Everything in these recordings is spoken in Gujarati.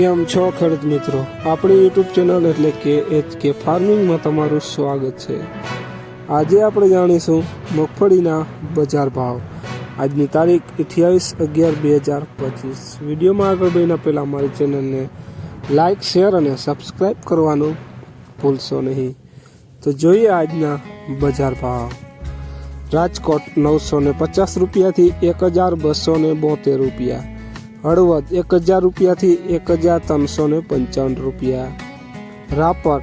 કેમ છો ખેડૂત મિત્રો? આપણી યુટ્યુબ ચેનલ એટલે કે એચ કે ફાર્મિંગમાં તમારું સ્વાગત છે. આજે આપણે જાણીશું મગફળીના બજાર ભાવ. આજની તારીખ અઠ્યાવીસ અગિયાર બે હજાર પચીસ. વિડીયોમાં આગળ વધીના પહેલાં અમારી ચેનલને લાઇક શેર અને સબસ્ક્રાઈબ કરવાનું ભૂલશો નહીં. તો જોઈએ આજના બજાર ભાવ. રાજકોટ નવસો ને પચાસ રૂપિયાથી એક હજાર બસો ને બોતેર રૂપિયા. હળવદ એક હજાર રૂપિયાથી એક હજાર ત્રણસો ને પંચાવન રૂપિયા. રાપર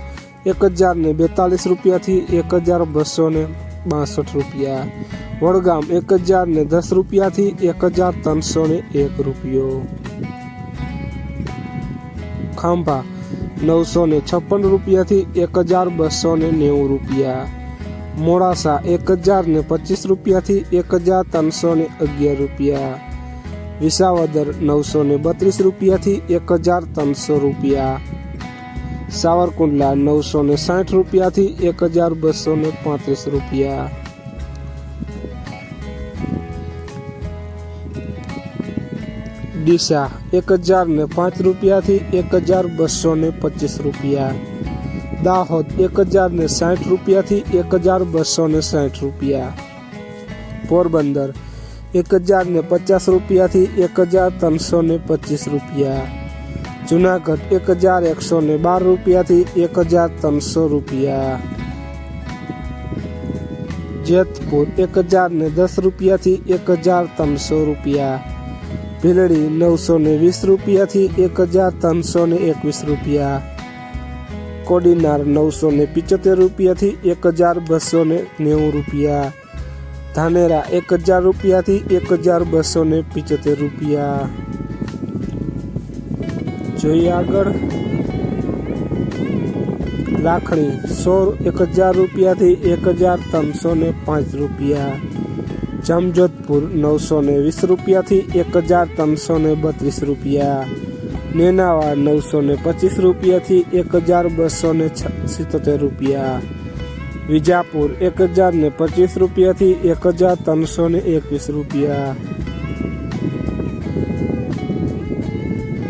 એક હજાર ને બેતાલીસ રૂપિયાથી એક હજાર બસો ને બાસઠ રૂપિયા. વડગામ એક હજાર ને દસ રૂપિયાથી એક હજાર ત્રણસો ને એક રૂપિયો. ખાંભા નવસો ને છપ્પન રૂપિયાથી એક હજાર બસો ને નેવું રૂપિયા. મોડાસા એક હજાર ને પચીસ રૂપિયાથી એક હજાર ત્રણસો ને અગિયાર રૂપિયા. વિસાવદર નવસો ને બત્રીસ રૂપિયાથી એક હજાર ત્રણસો રૂપિયા. સાવરકુંડલા નવસો ને સાઠ રૂપિયાથી એક હજાર બસો ને પાંત્રીસ રૂપિયા. ડીસા એક હજાર ને પાંચ રૂપિયાથી એક હજાર બસો ને પચીસ રૂપિયા. દાહોદ એક હજાર ને સાઠ રૂપિયાથી એક હજાર બસો ને સાઠ રૂપિયા. પોરબંદર એક હજાર ને પચાસ રૂપિયાથી એક હજાર ત્રણસો ને પચીસ રૂપિયા જુનાગઢ એક હજાર એકસો ને બાર રૂપિયાથી એક હજાર ત્રણસો રૂપિયા જેતપુર એક હજાર ને દસ રૂપિયાથી એક હજાર ત્રણસો રૂપિયા ભીલડી નવસો ને વીસ રૂપિયાથી એક હજાર ત્રણસો ને એકવીસ રૂપિયા કોડીનાર નવસો ને પિચોતેર રૂપિયાથી એક હજાર બસો ને નેવું રૂપિયા ધાનેરા એક હજાર રૂપિયાથી એક હજાર બસો ને પિચોતેર રૂપિયા. જોઈએ આગળ. લાખણી સો એક હજાર રૂપિયાથી એક હજાર ત્રણસો ને પાંચ રૂપિયા. જામજોધપુર, નવસો ને વીસ રૂપિયાથી એક હજાર ત્રણસો ને બત્રીસ રૂપિયા. નેનાવા નવસો ને પચીસ રૂપિયાથી એક હજાર બસો ને સિત્તોતેર રૂપિયા. વિજાપુર એક હજાર ને પચીસ રૂપિયાથી એક હજાર ત્રણસો ને એકવીસ રૂપિયા.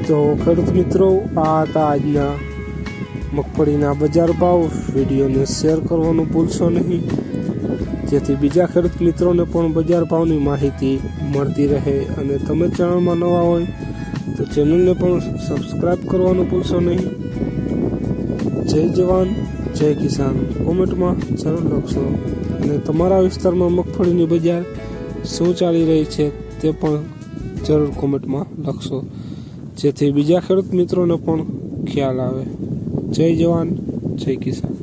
તો ખેડૂત મિત્રો, આ હતા આજના મગફળીના બજાર ભાવ. વિડીયોને શેર કરવાનું ભૂલશો નહીં. જેથી બીજા ખેડૂત મિત્રોને પણ બજાર ભાવની માહિતી મળતી રહે. અને તમે ચેનલમાં નવા હોય, તો ચેનલને પણ સબસ્ક્રાઈબ કરવાનું ભૂલશો નહીં. જય જવાન. જય કિસાન. કોમેન્ટમાં જરૂર લખશો. અને તમારા વિસ્તારમાં મગફળીની બજાર શું ચાલી રહી છે તે પણ જરૂર કોમેન્ટમાં લખશો. જેથી બીજા ખેડૂત મિત્રોને પણ ખ્યાલ આવે. જય જવાન, જય કિસાન.